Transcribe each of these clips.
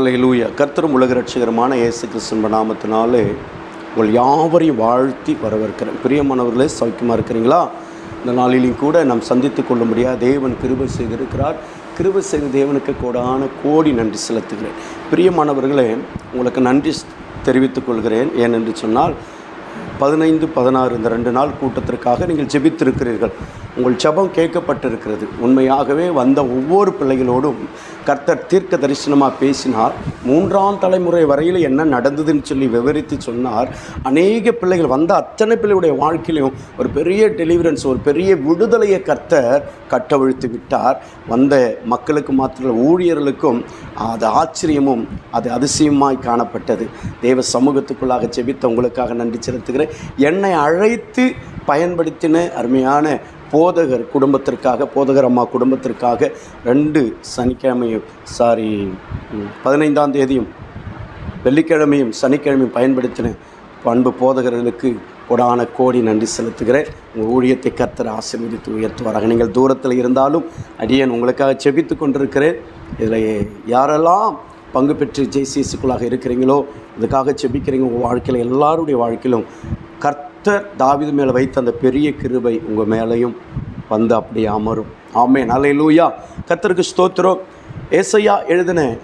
அலையிலூயா கர்த்தரும் உலக ரட்சகரமான இயேசு கிறிஸ்தன் நாமத்தினாலே உங்கள் யாவரையும் வாழ்த்தி வரவேற்கிறேன். பிரியமானவர்களே சௌக்கியமாக இருக்கிறீங்களா? இந்த நாளிலையும் கூட நாம் சந்தித்து கொள்ளும்படியாக தேவன் கிருபை செய்திருக்கிறார். கிருபை செய்த தேவனுக்கு கூடான கோடி நன்றி செலுத்துகிறேன். பிரியமானவர்களே உங்களுக்கு நன்றி தெரிவித்துக் கொள்கிறேன். ஏனென்று சொன்னால் பதினைந்து பதினாறு இந்த ரெண்டு நாள் கூட்டத்திற்காக நீங்கள் ஜெபித்திருக்கிறீர்கள். உங்கள் ஜபம் கேட்கப்பட்டிருக்கிறது. உண்மையாகவே வந்த ஒவ்வொரு பிள்ளைகளோடும் கர்த்தர் தீர்க்க தரிசனமாக பேசினார். மூன்றாம் தலைமுறை வரையில் என்ன நடந்ததுன்னு சொல்லி விவரித்து சொன்னார். அநேக பிள்ளைகள் வந்த அத்தனை பிள்ளையுடைய வாழ்க்கையிலும் ஒரு பெரிய டெலிவரன்ஸ் ஒரு பெரிய விடுதலையை கர்த்தர் கட்டவிழ்த்து விட்டார். வந்த மக்களுக்கு மாத்திர ஊழியர்களுக்கும் அது ஆச்சரியமும் அது அதிசயமாய் காணப்பட்டது. தேவ சமூகத்துக்குள்ளாக செபித்த உங்களுக்காக நன்றி செலுத்துகிறேன். என்னை அழைத்து பயன்படுத்தின அருமையான போதகர் குடும்பத்திற்காக போதகர் அம்மா குடும்பத்திற்காக ரெண்டு சனிக்கிழமையும் சாரி பதினைந்தாம் தேதியும் வெள்ளிக்கிழமையும் சனிக்கிழமையும் பயன்படுத்தின அன்பு போதகர்களுக்கு கொடான கோடி நன்றி செலுத்துகிறேன். உங்கள் ஊழியத்தை கர்த்தர் ஆசீர்வதித்து உயர்த்துவாராக. நீங்கள் தூரத்தில் இருந்தாலும் அடியேன் உங்களுக்காக செபித்து கொண்டிருக்கிறேன். இதில் யாரெல்லாம் பங்கு பெற்று ஜெய்சிஎஸ்க்குள்ளாக இருக்கிறீங்களோ இதுக்காக செபிக்கிறீங்க. உங்கள் வாழ்க்கையில் எல்லாருடைய வாழ்க்கையிலும் கர்த்தர் தாவிது மேலே வைத்த அந்த பெரிய கிருபை உங்கள் மேலேயும் வந்து அப்படியே அமரும். ஆமே நல்ல கர்த்தருக்கு ஸ்தோத்திரம். ஏசையா எழுதின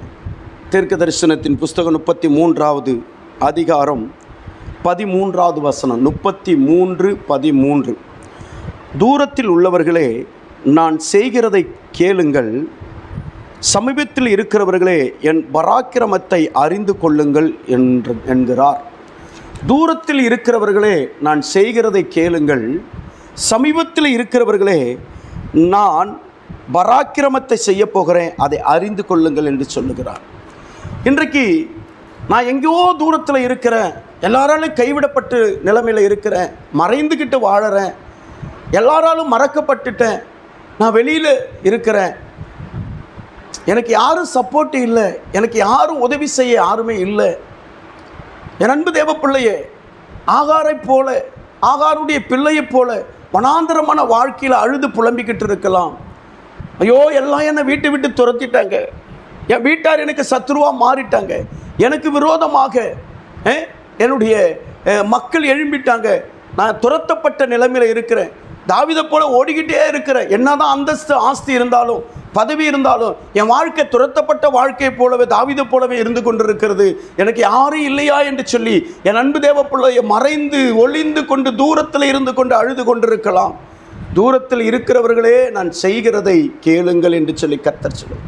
தீர்க்க தரிசனத்தின் புஸ்தகம் முப்பத்தி மூன்றாவது அதிகாரம் பதிமூன்றாவது வசனம். முப்பத்தி மூன்று பதிமூன்று. தூரத்தில் உள்ளவர்களே நான் செய்கிறதை கேளுங்கள். சமீபத்தில் இருக்கிறவர்களே என் பராக்கிரமத்தை அறிந்து கொள்ளுங்கள் என்று என்கிறார். தூரத்தில் இருக்கிறவர்களே நான் செய்கிறதை கேளுங்கள். சமீபத்தில் இருக்கிறவர்களே நான் பராக்கிரமத்தை செய்ய போகிறேன் அதை அறிந்து கொள்ளுங்கள் என்று சொல்லுகிறார். இன்றைக்கு நான் எங்கேயோ தூரத்தில் இருக்கிறேன் எல்லாராலும் கைவிடப்பட்டு நிலைமையில் இருக்கிறேன் மறைந்துக்கிட்டு வாழறேன் எல்லாராலும் மறக்கப்பட்டுட்டேன் நான் வெளியில் இருக்கிறேன். எனக்கு யாரும் சப்போர்ட் இல்லை எனக்கு யாரும் உதவி செய்ய யாருமே இல்லை. என் அன்பு தேவ பிள்ளையே ஆகாரைப் போல ஆகாருடைய பிள்ளையைப் போல வனாந்தரமான வாழ்க்கையில் அழுது புலம்பிக்கிட்டு இருக்கலாம். ஐயோ எல்லாம் என்னை வீட்டை விட்டு துரத்திட்டாங்க. என் வீட்டார் எனக்கு சத்ருவாக மாறிட்டாங்க. எனக்கு விரோதமாக என்னுடைய மக்கள் எழும்பிட்டாங்க. நான் துரத்தப்பட்ட நிலைமையில் இருக்கிறேன். தாவிதை போல ஓடிக்கிட்டே இருக்கிற என்னதான் அந்தஸ்து ஆஸ்தி இருந்தாலும் பதவி இருந்தாலும் என் வாழ்க்கை துரத்தப்பட்ட வாழ்க்கையை போலவே தாவித போலவே இருந்து கொண்டிருக்கிறது. எனக்கு யாரும் இல்லையா என்று சொல்லி என் அன்பு தேவ பிள்ளையை மறைந்து ஒளிந்து கொண்டு தூரத்தில் இருந்து கொண்டு அழுது கொண்டிருக்கலாம். தூரத்தில் இருக்கிறவர்களே நான் செய்கிறதை கேளுங்கள் என்று சொல்லி கத்தர் சொல்லுவேன்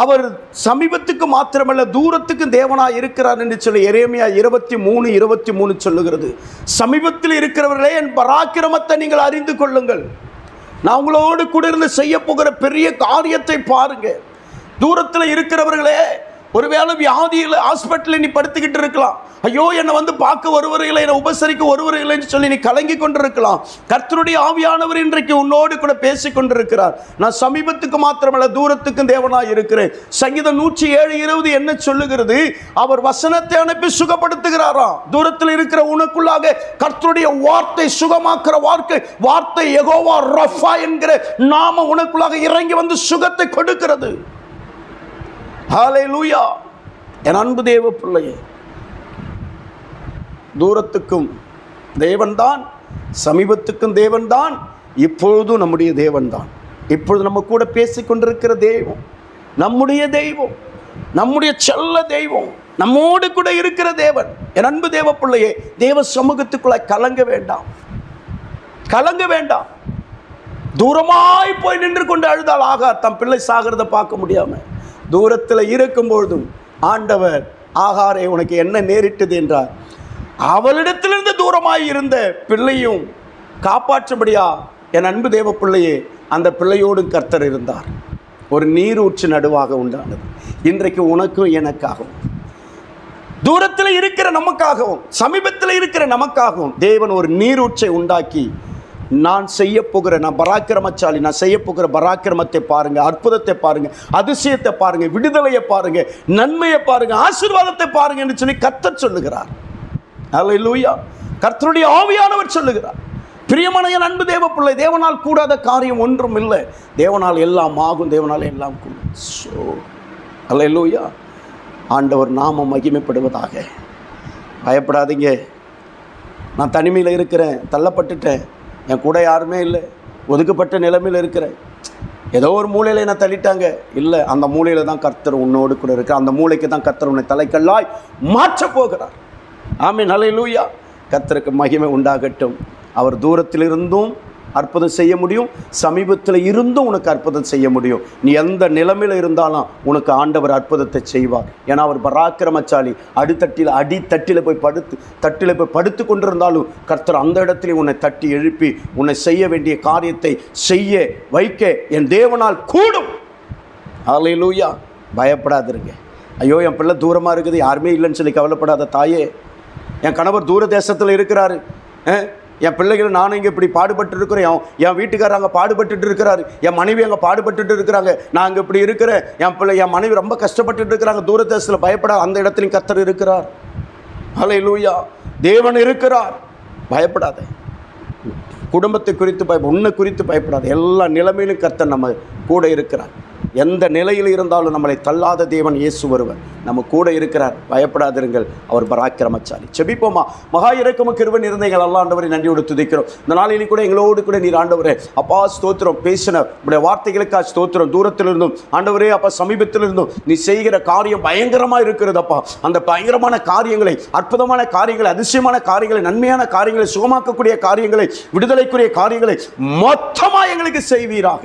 அவர் சமீபத்துக்கு மாத்திரமல்ல தூரத்துக்கும் தேவனா இருக்கிறார் என்று சொல்லி எரேமியா இருபத்தி மூணு இருபத்தி மூணு சொல்லுகிறது. சமீபத்தில் இருக்கிறவர்களே என் பராக்கிரமத்தை நீங்கள் அறிந்து கொள்ளுங்கள். நான் உங்களோடு கூட இருந்து செய்ய போகிற பெரிய காரியத்தை பாருங்க. தூரத்தில் இருக்கிறவர்களே ஒருவேளை வியாதியில் ஹாஸ்பிட்டலில் நீ படுத்துக்கிட்டு இருக்கலாம். ஐயோ என்னை வந்து பார்க்க வருவர்களை என்னை உபசரிக்க வருவர்களைன்னு சொல்லி நீ கலங்கி கொண்டிருக்கலாம். கர்த்தருடைய ஆவியானவர் இன்றைக்கு உன்னோடு கூட பேசி கொண்டிருக்கிறார். நான் சமீபத்துக்கு மாத்திரமல்ல தூரத்துக்கும் தேவனாக இருக்கிறேன். சங்கீதம் நூற்றி ஏழு இருபது என்ன சொல்லுகிறது? அவர் வசனத்தை அனுப்பி சுகப்படுத்துகிறாராம் தூரத்தில் இருக்கிற உனக்குள்ளாக கர்த்தருடைய வார்த்தை சுகமாக்குற வார்த்தை வார்த்தை எகோவா ரஃபா என்கிற நாம உனக்குள்ளாக இறங்கி வந்து சுகத்தை கொடுக்கிறது. ஹalleluya. என் அன்பு தேவ பிள்ளையே தூரத்துக்கும் தேவன்தான் சமீபத்துக்கும் தேவன்தான் இப்பொழுதும் நம்முடைய தேவன்தான். இப்பொழுது நம்ம கூட பேசிக்கொண்டிருக்கிற தெய்வம் நம்முடைய தெய்வம் நம்முடைய செல்ல தெய்வம் நம்மோடு கூட இருக்கிற தேவன். என் அன்பு தேவ பிள்ளையே தேவ சமூகத்துக்குள்ள கலங்க வேண்டாம். கலங்க வேண்டாம். தூரமாய் போய் நின்று கொண்டு அழுதால் ஆகா தம் பிள்ளை சாகிறத பார்க்க முடியாமல் தூரத்தில் இருக்கும் பொழுதும் ஆண்டவர் ஆகாரே உனக்கு என்ன நேரிட்டது? என்றார். அவளிடத்திலிருந்து தூரமாய் இருந்த பிள்ளையும் காப்பாற்றும்படியா என் அன்பு தேவ பிள்ளையே அந்த பிள்ளையோடு கர்த்தர் இருந்தார். ஒரு நீரூற்று நடுவாக உண்டானது. இன்றைக்கு உனக்கும் எனக்காகவும் தூரத்தில் இருக்கிற நமக்காகவும் சமீபத்தில் இருக்கிற நமக்காகவும் தேவன் ஒரு நீரூற்றை உண்டாக்கி நான் செய்ய போகிற நான் பராக்கிரமச்சாலி நான் செய்ய போகிற பராக்கிரமத்தை பாருங்க அற்புதத்தை பாருங்க அதிசயத்தை பாருங்க விடுதலையை பாருங்க நன்மையை பாருங்க ஆசீர்வாதத்தை பாருங்கன்னு சொல்லி கர்த்தர் சொல்லுகிறார். அல்லேலூயா கர்த்தருடைய ஆவியானவர் சொல்லுகிறார். பிரியமான என் அன்பு தேவ பிள்ளை தேவனால் கூடாத காரியம் ஒன்றும் இல்லை. தேவனால் எல்லாம் ஆகும் தேவனால் எல்லாம் கூடும். ஸோ அல்லேலூயா ஆண்டவர் நாம மகிமைப்படுவதாக. பயப்படாதீங்க. நான் தனிமையில் இருக்கிறேன் தள்ளப்பட்டுட்டேன். என் கூட யாருமே இல்லை. ஒதுக்கப்பட்ட நிலைமையில் இருக்கிறேன். ஏதோ ஒரு மூலையில் என்ன தள்ளிட்டாங்க. இல்லை அந்த மூலையில் தான் கர்த்தர் உன்னோடு கூட இருக்கு அந்த மூளைக்கு தான் கர்த்தர் உன்னை தலைக்கல்லாய் மாற்றப் போகிறார். ஆமே நல்ல கர்த்தருக்கு மகிமை உண்டாகட்டும். அவர் தூரத்திலிருந்தும் அற்புதம் செய்ய முடியும். சமீபத்தில் இருந்தும் உனக்கு அற்புதம் செய்ய முடியும். நீ எந்த நிலைமையில் இருந்தாலும் உனக்கு ஆண்டவர் அற்புதத்தை செய்வார். ஏன்னா அவர் பராக்கிரமச்சாலி அடித்தட்டில் அடித்தட்டில் போய் படுத்து தட்டில் போய் படுத்து கொண்டிருந்தாலும் கர்த்தர் அந்த இடத்துல உன்னை தட்டி எழுப்பி உன்னை செய்ய வேண்டிய காரியத்தை செய்ய வைக்க என் தேவனால் கூடும். ஹalleluya. பயப்படாதிருங்க. ஐயோ என் பிள்ளை தூரமாக இருக்குது. யாருமே இல்லைன்னு சொல்லி கவலைப்படாத தாயே. என் கணவர் தூர தேசத்தில் இருக்கிறாரு என் பிள்ளைகள் நானும் இங்கே இப்படி பாடுபட்டு இருக்கிறேன். என் என் வீட்டுக்காரர் அங்கே பாடுபட்டுட்டு இருக்கிறாரு. என் மனைவி அங்கே பாடுபட்டுட்டு இருக்கிறாங்க. நான் அங்கே இப்படி இருக்கிறேன். என் பிள்ளை என் மனைவி ரொம்ப கஷ்டப்பட்டுட்டு இருக்கிறாங்க. தூரதேசத்தில் பயப்பட அந்த இடத்துலையும் கத்தர் இருக்கிறார். ஹalleluya தேவன் இருக்கிறார். பயப்படாத. குடும்பத்தை குறித்து பயப்பட உன்னை குறித்து பயப்படாத. எல்லா நிலைமையிலும் கர்த்தர் நம்ம கூட இருக்கிறார். எந்த நிலையில் இருந்தாலும் நம்மளை தள்ளாத தேவன் இயேசு வருவர் நம்ம கூட இருக்கிறார். பயப்படாதிருங்கள். அவர் பராக்கிரமச்சாலி செபிப்போமா மகா இறக்கமும் இருந்த எங்கள் அல்ல ஆண்டவரை நன்றியோடு துதிக்கிறோம். இந்த நாளிலே கூட எங்களோடு கூட நீர் ஆண்டவரே. அப்பா ஸ்தோத்திரம். பேசின உடைய வார்த்தைகளுக்கா ஸ்தோத்திரம். தூரத்தில் இருந்தும் ஆண்டவரே அப்பா சமீபத்தில் இருந்தும் நீ செய்கிற காரியம் பயங்கரமாக இருக்கிறது அப்பா அந்த பயங்கரமான காரியங்களை அற்புதமான காரியங்களை அதிசயமான காரியங்களை நன்மையான காரியங்களை சுகமாக்கக்கூடிய காரியங்களை விடுதலைக்குரிய காரியங்களை மொத்தமாக எங்களுக்கு செய்வீராக.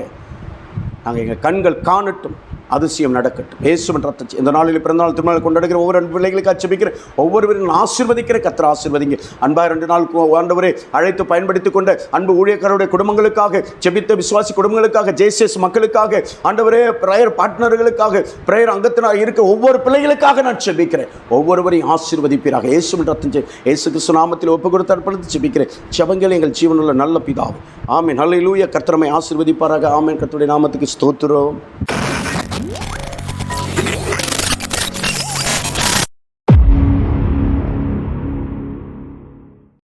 நாங்கள் எங்கள் கண்கள் காணட்டும். அதிசயம் நடக்கட்டும். இயேசுவின் ரத்தம் இந்த நாளில் பிறந்தநாள் திருநாள் கொண்டாடுகிற ஒவ்வொரு அன்பு பிள்ளைகளுக்கு அச்சபிக்கிற ஒவ்வொருவரும் ஆசிர்வதிக்கிற கத்திர ஆசீர்வதிங்க. அன்பாக ரெண்டு நாள் ஆண்டவரை அழைத்து பயன்படுத்திக் கொண்ட அன்பு ஊழியக்காரருடைய குடும்பங்களுக்காக செபித்த விசுவாசி குடும்பங்களுக்காக ஜேசிஎஸ் மக்களுக்காக ஆண்டவரே பிரேயர் பார்ட்னர்களுக்காக பிரேயர் அங்கத்தினர் இருக்க ஒவ்வொரு பிள்ளைகளுக்காக நான் செபிக்கிறேன். ஒவ்வொருவரையும் ஆசிர்வதிப்பீராக. இயேசுவின் ரத்தம் இயேசு கிறிஸ்து நாமத்தில் ஒப்பு கொடுத்து அர்ப்பணித்து செபிக்கிறேன். செபங்கள் எங்கள் ஜீவனுள்ள நல்ல பிதாவும் ஆமென். நல்ல லூய கத்திரமை ஆசிர்வதிப்பாராக. ஆமென். கத்துடைய நாமத்துக்கு ஸ்தோத்திரம்.